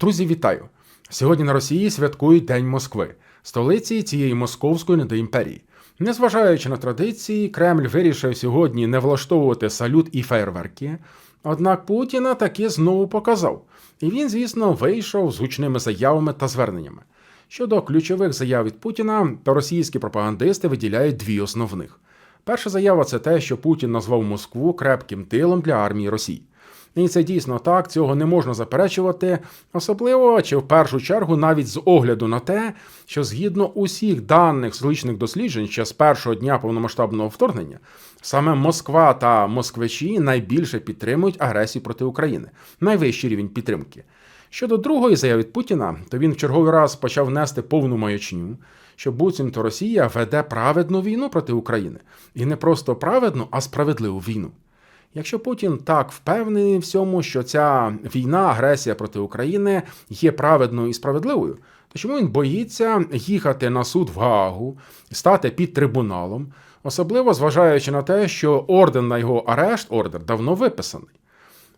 Друзі, вітаю! Сьогодні на Росії святкують День Москви, столиці цієї московської недоімперії. Незважаючи на традиції, Кремль вирішив сьогодні не влаштовувати салют і фейерверки. Однак Путіна таки знову показав, і він, звісно, вийшов з гучними заявами та зверненнями. Щодо ключових заяв від Путіна, то російські пропагандисти виділяють дві основних. Перша заява це те, що Путін назвав Москву крепким тилом для армії Росії. І це дійсно так, цього не можна заперечувати, особливо чи в першу чергу навіть з огляду на те, що згідно усіх даних соціологічних досліджень ще з першого дня повномасштабного вторгнення, саме Москва та москвичі найбільше підтримують агресію проти України, найвищий рівень підтримки. Щодо другої заяви Путіна, то він в черговий раз почав нести повну маячню, що буцімто Росія веде праведну війну проти України, і не просто праведну, а справедливу війну. Якщо Путін так впевнений в всьому, що ця війна, агресія проти України є праведною і справедливою, то чому він боїться їхати на суд в Гаагу, стати під трибуналом, особливо зважаючи на те, що орден на його арешт ордер давно виписаний?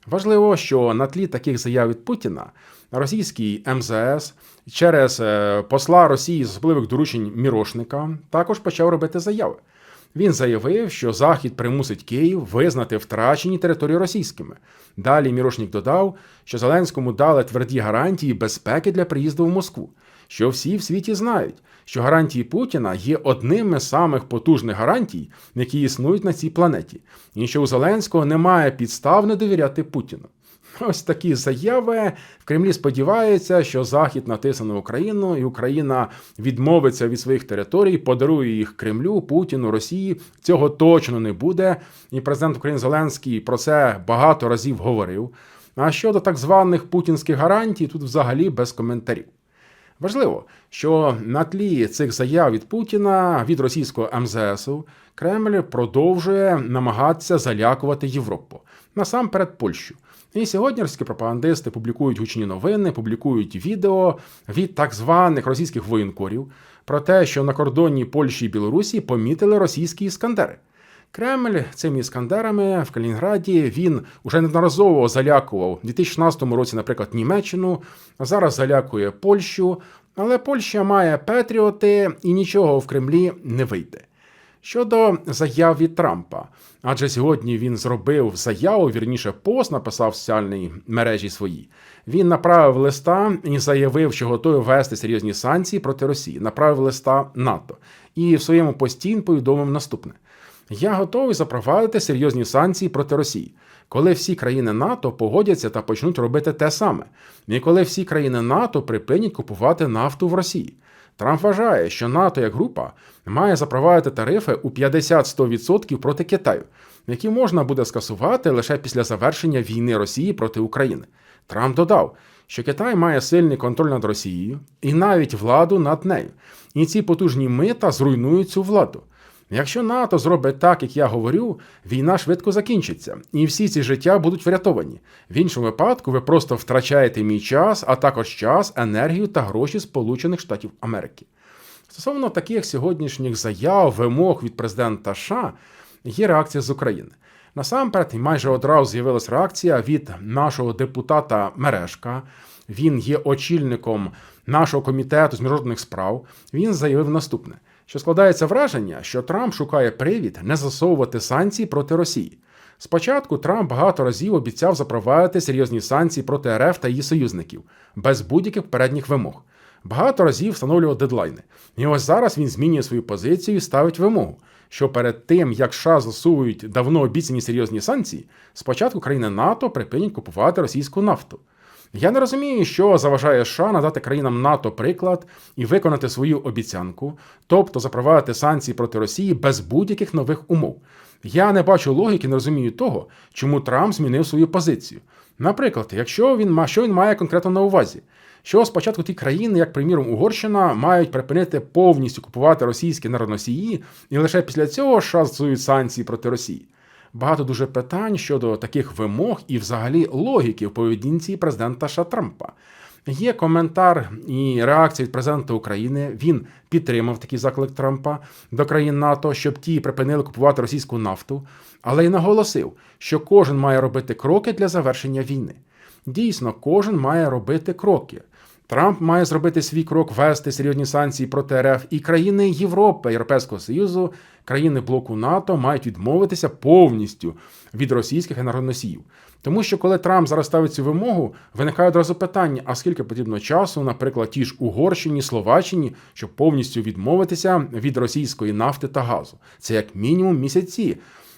Важливо, що на тлі таких заяв від Путіна російський МЗС через е, посла Росії з особливих доручень Мірошника також почав робити заяви. Він заявив, що Захід примусить Київ визнати втрачені території російськими. Далі Мірошник додав, що Зеленському дали тверді гарантії безпеки для приїзду в Москву, що всі в світі знають, що гарантії Путіна є одними з самих потужних гарантій, які існують на цій планеті, і що у Зеленського немає підстав не довіряти Путіну. Ось такі заяви в Кремлі сподіваються, що Захід натисне на Україну, і Україна відмовиться від своїх територій, подарує їх Кремлю, Путіну, Росії. Цього точно не буде. І президент України Зеленський про це багато разів говорив. А щодо так званих путінських гарантій, тут взагалі без коментарів. Важливо, що на тлі цих заяв від Путіна від російського МЗСу Кремль продовжує намагатися залякувати Європу насамперед Польщу. І сьогодні російські пропагандисти публікують гучні новини, публікують відео від так званих російських воєнкорів про те, що на кордоні Польщі і Білорусі помітили російські іскандери. Кремль цими іскандерами в Калінінграді він уже неодноразово залякував у 2016 році, наприклад, Німеччину, а зараз залякує Польщу. Але Польща має Петріоти і нічого в Кремлі не вийде. Щодо заяв від Трампа, адже сьогодні він зробив заяву, вірніше пост написав в соціальній мережі своїй. Він направив листа і заявив, що готовий ввести серйозні санкції проти Росії. Направив листа НАТО і в своєму пості повідомив наступне: Я готовий запровадити серйозні санкції проти Росії, коли всі країни НАТО погодяться та почнуть робити те саме, і коли всі країни НАТО припинять купувати нафту в Росії. Трамп вважає, що НАТО як група має запровадити тарифи у 50-100% проти Китаю, які можна буде скасувати лише після завершення війни Росії проти України. Трамп додав, що Китай має сильний контроль над Росією і навіть владу над нею. І ці потужні мита зруйнують цю владу. Якщо НАТО зробить так, як я говорю, війна швидко закінчиться, і всі ці життя будуть врятовані. В іншому випадку ви просто втрачаєте мій час, а також час, енергію та гроші Сполучених Штатів Америки. Стосовно таких сьогоднішніх заяв, вимог від президента США, є реакція з України. Насамперед, майже одразу з'явилася реакція від нашого депутата Мережка. Він є очільником нашого комітету з міжнародних справ. Він заявив наступне що складається враження, що Трамп шукає привід не засовувати санкції проти Росії. Спочатку Трамп багато разів обіцяв запровадити серйозні санкції проти РФ та її союзників без будь-яких передніх вимог. Багато разів встановлював дедлайни. І ось зараз він змінює свою позицію і ставить вимогу, що перед тим, як США засують давно обіцяні серйозні санкції, спочатку країни НАТО припинять купувати російську нафту. Я не розумію, що заважає США надати країнам НАТО приклад і виконати свою обіцянку, тобто запровадити санкції проти Росії без будь-яких нових умов. Я не бачу логіки, не розумію того, чому Трамп змінив свою позицію. Наприклад, якщо він що він має конкретно на увазі, що спочатку ті країни, як приміром Угорщина, мають припинити повністю купувати російські народносії, і лише після цього США застосують санкції проти Росії багато дуже питань щодо таких вимог і, взагалі, логіки в поведінці президента США Трампа. Є коментар і реакція від президента України. Він підтримав такий заклик Трампа до країн НАТО, щоб ті припинили купувати російську нафту, але й наголосив, що кожен має робити кроки для завершення війни. Дійсно, кожен має робити кроки. Трамп має зробити свій крок ввести серйозні санкції проти РФ, і країни Європи, Європейського Союзу, країни блоку НАТО мають відмовитися повністю від російських енергоносіїв. Тому що коли Трамп зараз ставить цю вимогу, виникає одразу питання: а скільки потрібно часу, наприклад, ті ж Угорщині, Словаччині, щоб повністю відмовитися від російської нафти та газу? Це як мінімум місяці.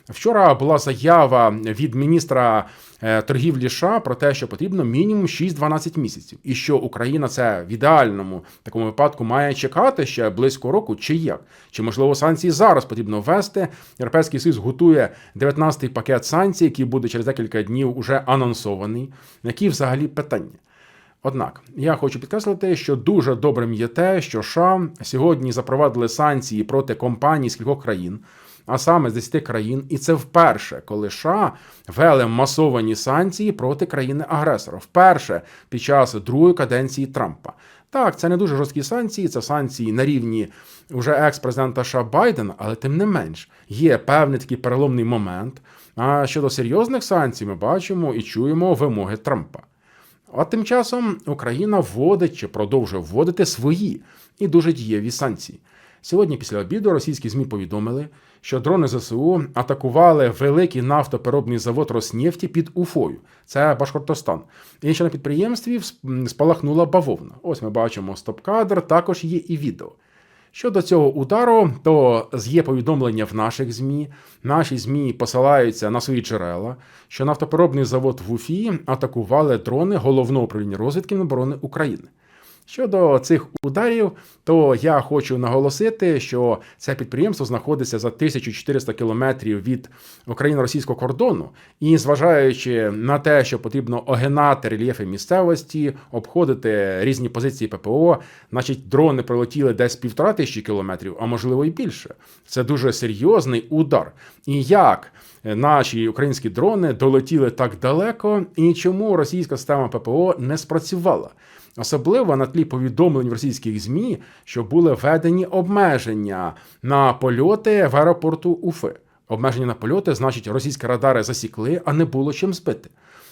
Вчора була заява від міністра е, торгівлі США про те, що потрібно мінімум 6-12 місяців, і що Україна це в ідеальному такому випадку має чекати ще близько року, чи як? Чи можливо санкції зараз потрібно ввести? Європейський Союз готує 19-й пакет санкцій, який буде через декілька днів уже анонсований. Які взагалі питання? Однак я хочу підкреслити, що дуже добрим є те, що США сьогодні запровадили санкції проти компаній з кількох країн а саме з 10 країн, і це вперше, коли США вели масовані санкції проти країни-агресора. Вперше під час другої каденції Трампа. Так, це не дуже жорсткі санкції, це санкції на рівні вже екс-президента США Байдена, але тим не менш є певний такий переломний момент. А щодо серйозних санкцій, ми бачимо і чуємо вимоги Трампа. А тим часом Україна вводить чи продовжує вводити свої і дуже дієві санкції. Сьогодні, після обіду, російські ЗМІ повідомили, що дрони ЗСУ атакували великий нафтопереробний завод Роснефті під Уфою. Це Башкортостан. І ще на підприємстві спалахнула бавовна. Ось ми бачимо стоп-кадр, також є і відео. Щодо цього удару, то є повідомлення в наших ЗМІ. Наші ЗМІ посилаються на свої джерела, що нафтопереробний завод в Уфі атакували дрони головного управління розвідки оборони України. Щодо цих ударів, то я хочу наголосити, що це підприємство знаходиться за 1400 кілометрів від україно-російського кордону, і зважаючи на те, що потрібно огинати рельєфи місцевості, обходити різні позиції ППО, значить дрони пролетіли десь півтора тисячі кілометрів, а можливо і більше. Це дуже серйозний удар. І як наші українські дрони долетіли так далеко, і чому російська система ППО не спрацювала? Особливо на тлі повідомлень в російських ЗМІ, що були введені обмеження на польоти в аеропорту Уфи. Обмеження на польоти, значить, російські радари засікли, а не було чим збити.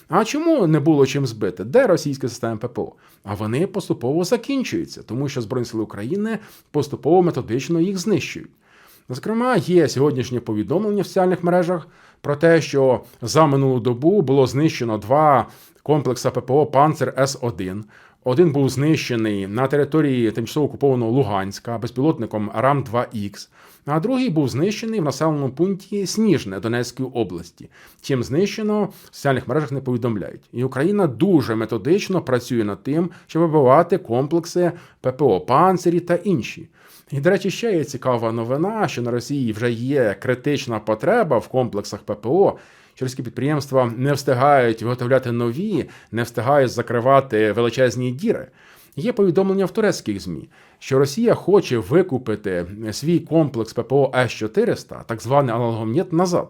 А чому не було чим збити? Де російська система ППО? А вони поступово закінчуються, тому що Збройні сили України поступово методично їх знищують. Зокрема, є сьогоднішнє повідомлення в соціальних мережах про те, що за минулу добу було знищено два комплекси ППО Панцер С-1. Один був знищений на території тимчасово окупованого Луганська безпілотником Рам-2Х, а другий був знищений в населеному пункті Сніжне Донецької області. Чим знищено в соціальних мережах не повідомляють. І Україна дуже методично працює над тим, щоб вибивати комплекси ППО Панцирі та інші. І, до речі, ще є цікава новина, що на Росії вже є критична потреба в комплексах ППО. Чорські підприємства не встигають виготовляти нові, не встигають закривати величезні діри. Є повідомлення в турецьких ЗМІ, що Росія хоче викупити свій комплекс ППО С-400, так званий аналогомнєт, назад.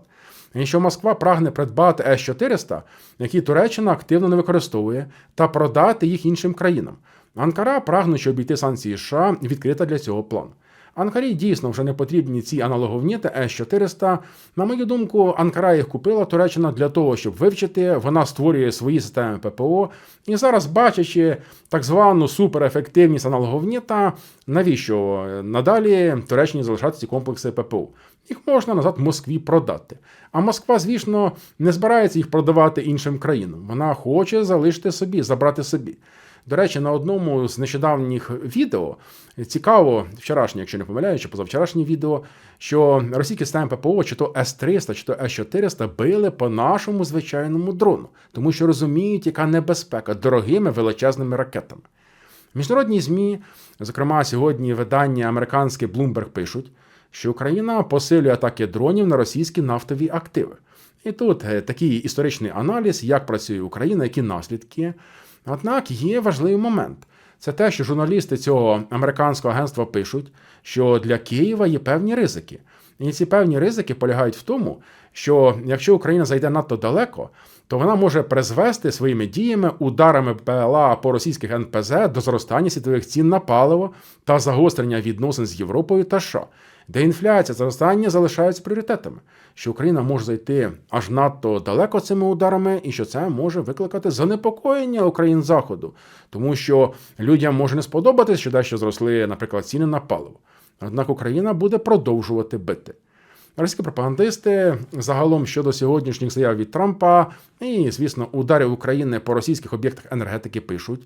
І що Москва прагне придбати С-400, які Туреччина активно не використовує, та продати їх іншим країнам. Анкара, прагнучи обійти санкції США, відкрита для цього плану. Анкарі дійсно вже не потрібні ці аналоговніти С-400. На мою думку, Анкара їх купила Туреччина для того, щоб вивчити. Вона створює свої системи ППО. І зараз, бачачи так звану суперефективність аналоговніта, навіщо надалі Туреччині залишати ці комплекси ППО? Їх можна назад Москві продати. А Москва, звісно, не збирається їх продавати іншим країнам. Вона хоче залишити собі, забрати собі. До речі, на одному з нещодавніх відео цікаво, вчорашнє, якщо не помиляю, чи позавчорашнє відео, що російські системи ППО, чи то С-300, чи то С-400 били по нашому звичайному дрону, тому що розуміють, яка небезпека дорогими величезними ракетами. Міжнародні ЗМІ, зокрема, сьогодні видання американське Bloomberg пишуть, що Україна посилює атаки дронів на російські нафтові активи. І тут е, такий історичний аналіз, як працює Україна, які наслідки. Однак є важливий момент. Це те, що журналісти цього американського агентства пишуть, що для Києва є певні ризики. І ці певні ризики полягають в тому, що якщо Україна зайде надто далеко, то вона може призвести своїми діями, ударами ПЛА по російських НПЗ до зростання світових цін на паливо та загострення відносин з Європою та США, де інфляція зростання залишаються пріоритетами, що Україна може зайти аж надто далеко цими ударами, і що це може викликати занепокоєння Україн Заходу, тому що людям може не сподобатись, що дещо зросли, наприклад, ціни на паливо. Однак Україна буде продовжувати бити. Російські пропагандисти загалом щодо сьогоднішніх заяв від Трампа і, звісно, ударів України по російських об'єктах енергетики пишуть,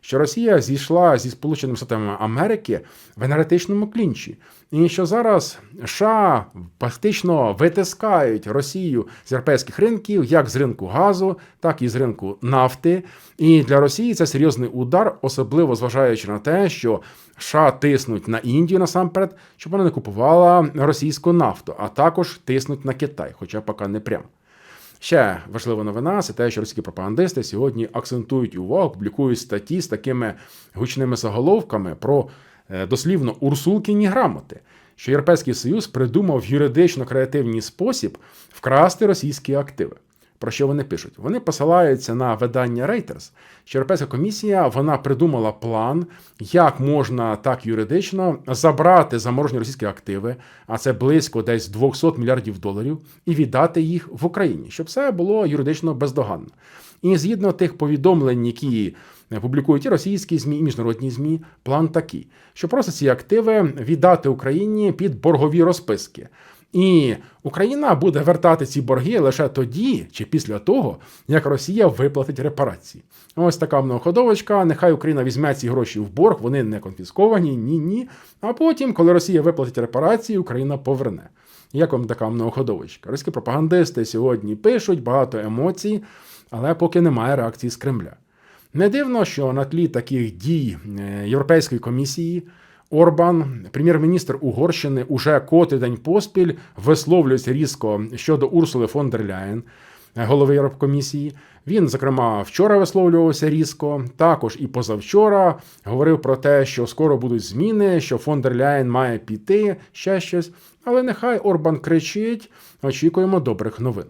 що Росія зійшла зі Сполученими Штатами Америки в енергетичному клінчі, і що зараз США фактично витискають Росію з європейських ринків, як з ринку газу, так і з ринку нафти. І для Росії це серйозний удар, особливо зважаючи на те, що США тиснуть на Індію насамперед, щоб вона не купувала російську нафту, а також тиснуть на Китай, хоча поки не прямо. Ще важлива новина це те, що російські пропагандисти сьогодні акцентують увагу, публікують статті з такими гучними заголовками про е, дослівно урсулкіні грамоти, що Європейський Союз придумав юридично креативний спосіб вкрасти російські активи. Про що вони пишуть? Вони посилаються на видання Reuters, що Європейська комісія вона придумала план, як можна так юридично забрати заморожені російські активи, а це близько десь 200 мільярдів доларів, і віддати їх в Україні, щоб все було юридично бездоганно. І згідно тих повідомлень, які публікують і російські змі, і міжнародні змі, план такий, що просто ці активи віддати Україні під боргові розписки. І Україна буде вертати ці борги лише тоді чи після того, як Росія виплатить репарації. Ось така многоходовочка. Нехай Україна візьме ці гроші в борг, вони не конфісковані, ні, ні. А потім, коли Росія виплатить репарації, Україна поверне. Як вам така многоходовочка? Російські пропагандисти сьогодні пишуть багато емоцій, але поки немає реакції з Кремля. Не дивно, що на тлі таких дій е, Європейської комісії. Орбан, прем'єр-міністр Угорщини, уже котрий день поспіль висловлюється різко щодо Урсули фон дер Ляєн, голови Єврокомісії. Він, зокрема, вчора висловлювався різко. Також і позавчора говорив про те, що скоро будуть зміни, що фон дер Ляєн має піти, ще щось. Але нехай Орбан кричить, очікуємо добрих новин.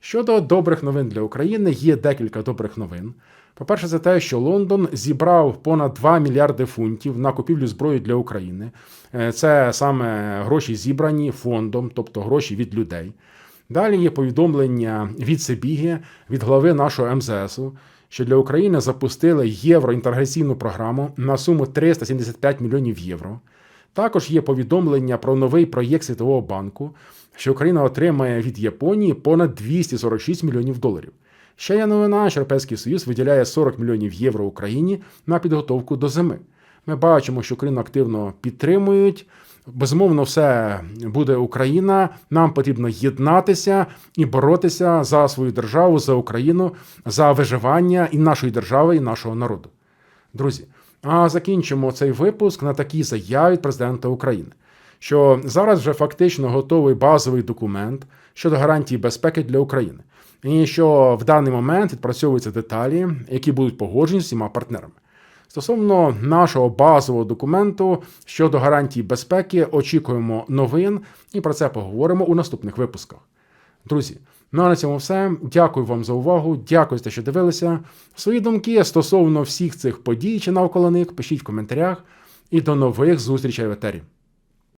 Щодо добрих новин для України, є декілька добрих новин. По-перше, це те, що Лондон зібрав понад 2 мільярди фунтів на купівлю зброї для України. Е, Це саме гроші зібрані фондом, тобто гроші від людей. Далі є повідомлення від Сибіги, від глави нашого МЗСу, що для України запустили євроінтеграційну програму на суму 375 мільйонів євро. Також є повідомлення про новий проєкт Світового банку, що Україна отримає від Японії понад 246 мільйонів доларів. Ще є новина, що Європейський Союз виділяє 40 мільйонів євро Україні на підготовку до зими. Ми бачимо, що Україну активно підтримують. Безумовно, все буде Україна. Нам потрібно єднатися і боротися за свою державу, за Україну, за виживання і нашої держави, і нашого народу. Друзі, а закінчимо цей випуск на такій заяві президента України, що зараз вже фактично готовий базовий документ щодо гарантії безпеки для України, і що в даний момент відпрацьовуються деталі, які будуть погоджені з всіма партнерами. Стосовно нашого базового документу щодо гарантій безпеки, очікуємо новин і про це поговоримо у наступних випусках. Друзі, ну а на цьому все. Дякую вам за увагу. Дякую за те, що дивилися. Свої думки стосовно всіх цих подій чи навколо них пишіть в коментарях. І до нових зустрічей в етері.